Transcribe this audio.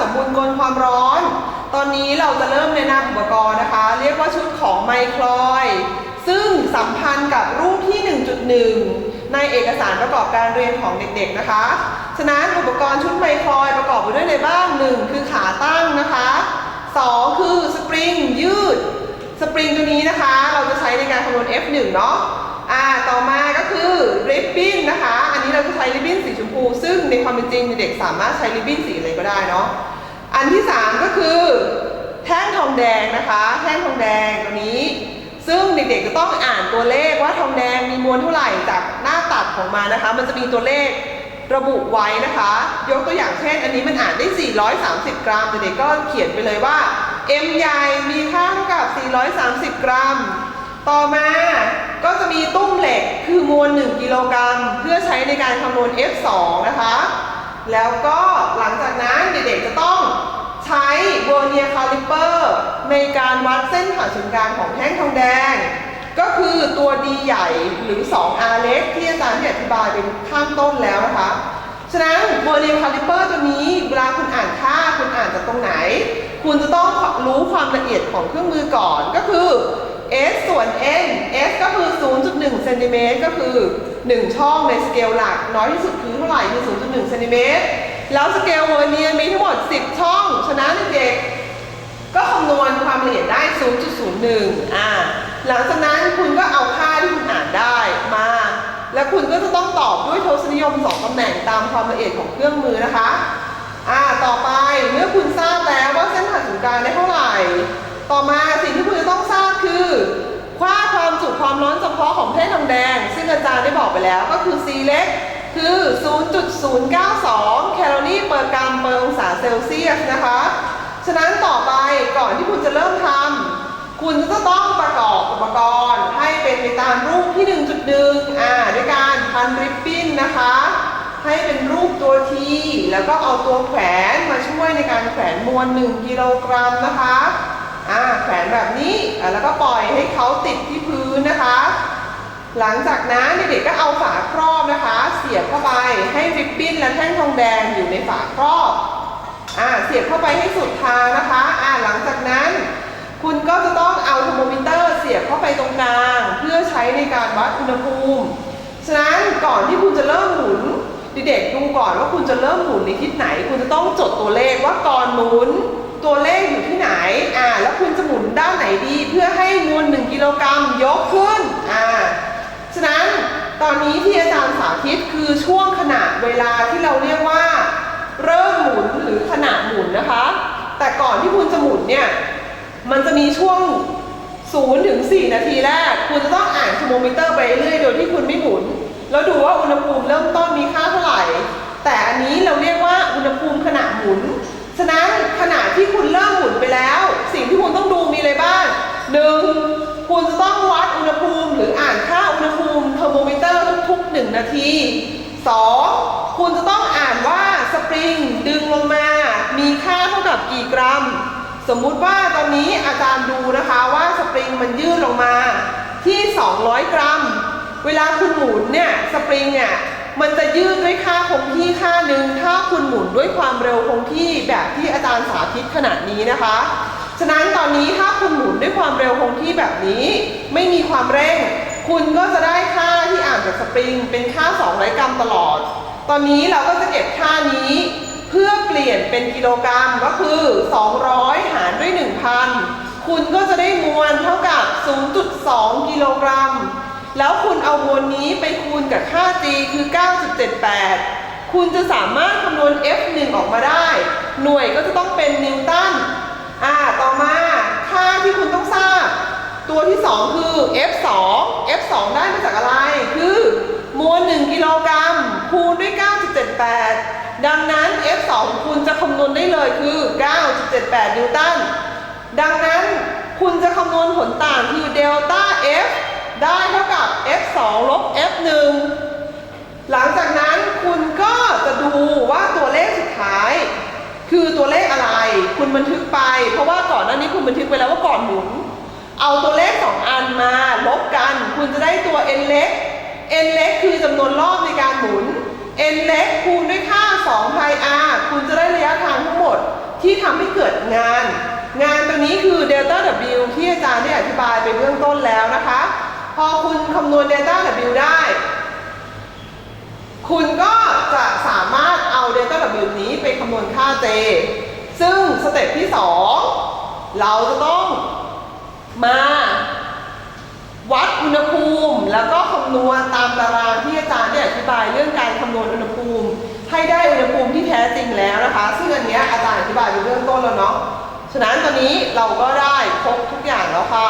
สมบูรณ์กลความร้อน ตอนนี้เราจะเริ่มแนะนำอุปกรณ์นะคะ เรียกว่าชุดของไมโครยซึ่งสัมพันธ์กับรูปที่ 1.1 ในเอกสารประกอบการเรียนของเด็กๆนะคะ ฉะนั้นอุปกรณ์ชุดไมโครยประกอบไปด้วยอะไรบ้าง 1 คือขาตั้งนะคะ 2 คือสปริงยืด สปริงตัวนี้นะคะ เราจะใช้ในการคำนวณ F1 เนาะอ่าต่อมาก็คือริบบิ้นนะคะ นนี้เราจะใช้ริบบิ้นสีชมพู ซึ่งในความเป็นจริงเด็กสามารถใช้ริบบิ้นสีอะไรก็ได้เนาะ อันที่ 3 ก็คือ แท่งทองแดงนะคะ แท่งทองแดงตัวนี้ ซึ่งเด็กๆจะต้องอ่านตัวเลขว่าทองแดงมีมวลเท่าไหร่จากหน้าตัดของมันนะคะ มันจะมีตัวเลขระบุไว้นะคะ ยกตัวอย่างเช่น อันนี้มันอ่านได้ 430 กรัมเด็กๆก็เขียนไปเลยว่า M ใหญ่มีค่าเท่ากับ 430 กรัม ต่อมาก็จะมีตุ้มเหล็กคือมวล 1 กิโลกรัม เพื่อใช้ในการคำนวณ F2 นะคะ แล้วก็หลังจากนั้นเด็กๆจะต้องใช้เวอร์เนียคาลิเปอร์ในการวัดเส้นผ่าศูนย์กลางของแท่งทองแดง ก็คือตัว D ใหญ่หรือ 2R เล็กที่อาจารย์ที่อธิบายเป็นข้างต้นแล้วนะคะ ฉะนั้นเวอร์เนียคาลิเปอร์ตัวนี้เวลาคุณอ่านค่าคุณอ่านจากตรงไหน คุณจะต้องรู้ความละเอียดของเครื่องมือก่อนก็คือ S ส่วน N S ก็คือ 0.1เซนติเมตรก็คือ 1 ช่องในสเกลหลัก น้อยที่สุดคือเท่าไหร่คือ 0.1เซนติเมตรแล้วสเกลเวอร์เนียมีทั้งหมด 10 ช่อง ฉะนั้นเด็กก็คำนวณความละเอียดได้ 0.01 อ่า หลังจากนั้นคุณก็เอาค่าที่คุณอ่านได้มา แล้วคุณก็จะต้องตอบด้วยทศนิยม 2ตำแหน่งตามความละเอียดของเครื่องมือนะคะ อ่า ต่อไปเมื่อคุณทราบแล้วว่าเส้นผ่าศูนย์กลางได้เท่าไหร่ ต่อมาสิ่งที่คุณจะต้องทราบ คือค่าความจุความร้อนเฉพาะของแท่งทองแดง ซึ่งอาจารย์ได้บอกไปแล้วก็คือ C เล็กคือ 0.092 แคลอรี่เปอร์กรัมเปอร์องศาเซลเซียสนะคะ ฉะนั้นต่อไปก่อนที่คุณจะเริ่มทำคุณจะต้องประกอบอุปกรณ์ให้เป็นไปตามรูปที่ 1.1 อ่าด้วยการพันริบบิ้นนะคะ ให้เป็นรูปตัวทีแล้วก็เอาตัวแขวนมาช่วยในการแขวนมวล 1 กิโลกรัมนะคะ อ่าแขวนแบบนี้อ่าแล้วก็ปล่อยให้เขาติดที่พื้นนะคะ หลังจากนั้นเด็กๆก็เอาฝาครอบนะคะ เสียบเข้าไปให้ริบบิ้นและแท่งทองแดงอยู่ในฝาครอบอ่าเสียบเข้าไปให้สุดทางนะคะอ่าหลังจากนั้น คุณก็จะต้องเอาเทอร์โมมิเตอร์เสียบเข้าไปตรงกลาง เพื่อใช้ในการวัดอุณหภูมิ ฉะนั้นก่อนที่คุณจะเริ่มหมุนเด็กๆดูก่อนว่าคุณจะเริ่มหมุนในทิศไหน คุณจะต้องจดตัวเลขว่าก่อนหมุน นด้านไหนดีเพื่อให้มวล1 กิโลกรัมยกขึ้น อ่า ฉะนั้นตอนนี้ที่อาจารย์สาธิตคือช่วงขณะเวลาที่เราเรียกว่า เริ่มหมุนหรือขณะหมุนนะคะ แต่ก่อนที่คุณจะหมุนเนี่ย มันจะมีช่วง0ถึง4นาทีแรก คุณจะต้องอ่านเทอร์โมมิเตอร์ไปเรื่อยๆโดยที่คุณไม่หมุน แล้วดูว่าอุณหภูมิเริ่มต้นมีค่าเท่าไหร่ แต่อันนี้เราเรียกว่าอุณหภูมิขณะหมุน ฉะนั้นขณะที่คุณเริ่มหมุนไปแล้ว สิ่งที่ ๆ1นาที 2. คุณจะต้องอ่านว่าสปริงดึงลงมา มีค่าเท่ากับกี่กรัม สมมุติว่าตอนนี้อาจารย์ดูนะคะว่าสปริงมันยืดลงมาที่ 200 กรัม เวลาคุณหมุนเนี่ยสปริงเนี่ยมันจะยืดด้วยค่าคงที่ค่าหนึ่งถ้าคุณหมุนด้วยความเร็วคงที่แบบที่อาจารย์สาธิตขนาดนี้นะคะ ฉะนั้นตอนนี้ถ้าคุณหมุนด้วยความเร็วคงที่แบบนี้ ไม่มีความเร่ง คุณก็จะได้ค่าที่อ่านจากสปริง เป็นค่า 200 กรัมตลอด ตอนนี้เราก็จะเก็บค่านี้ เพื่อเปลี่ยนเป็นกิโลกรัมก็คือ 200 หารด้วย 1,000 คุณก็จะได้มวลเท่ากับ 0.2 กิโลกรัม แล้วคุณเอามวลนี้ไปคูณกับค่า g คือ 9.78 คุณจะสามารถคำนวณ F1 ออกมาได้ หน่วยก็จะต้องเป็นนิวตัน อ่า ต่อมาค่าที่คุณต้องทราบ ตัวที่ 2 คือ F2 F2 ได้มาจากอะไร คือมวล 1 กิโลกรัมคูณด้วย 9.78 ดังนั้น F2 ของคุณจะคำนวณได้เลยคือ 9.78 นิวตัน ดังนั้นคุณจะคำนวณผลต่างคือเดลต้า F ได้เท่ากับ F2 ลบ F1 หลังจากนั้นคุณก็จะดูว่าตัวเลขสุดท้าย คือตัวเลขอะไร คุณบันทึกไป เพราะว่าก่อนหน้านี้คุณบันทึกไปแล้วว่าก่อนหมุน เอาตัวเลข 2 อันมาลบกัน คุณจะได้ตัว n เล็ก n เล็กคือจำนวนรอบในการหมุน n เล็กคูณด้วยค่า2 pi r คุณจะได้ระยะทางทั้งหมดที่ทำให้เกิดงาน งานตัวนี้คือ delta W ที่อาจารย์ได้อธิบายไปเบื้องต้นแล้วนะคะ พอคุณคำนวณ delta W ได้ คุณก็จะสามารถเอา delta W นี้ไปคำนวณค่า J ซึ่งสเต็ปที่ 2 เราจะต้อง มา วัดอุณหภูมิแล้วก็คำนวณตามตารางที่อาจารย์ได้อธิบายเรื่องการคำนวณอุณหภูมิ ให้ได้อุณหภูมิที่แท้จริงแล้วนะคะ ซึ่งอันเนี้ยอาจารย์อธิบายไปเบื้องต้นแล้วเนาะฉะนั้นตอนนี้เราก็ได้ครบทุกอย่างแล้วค่ะ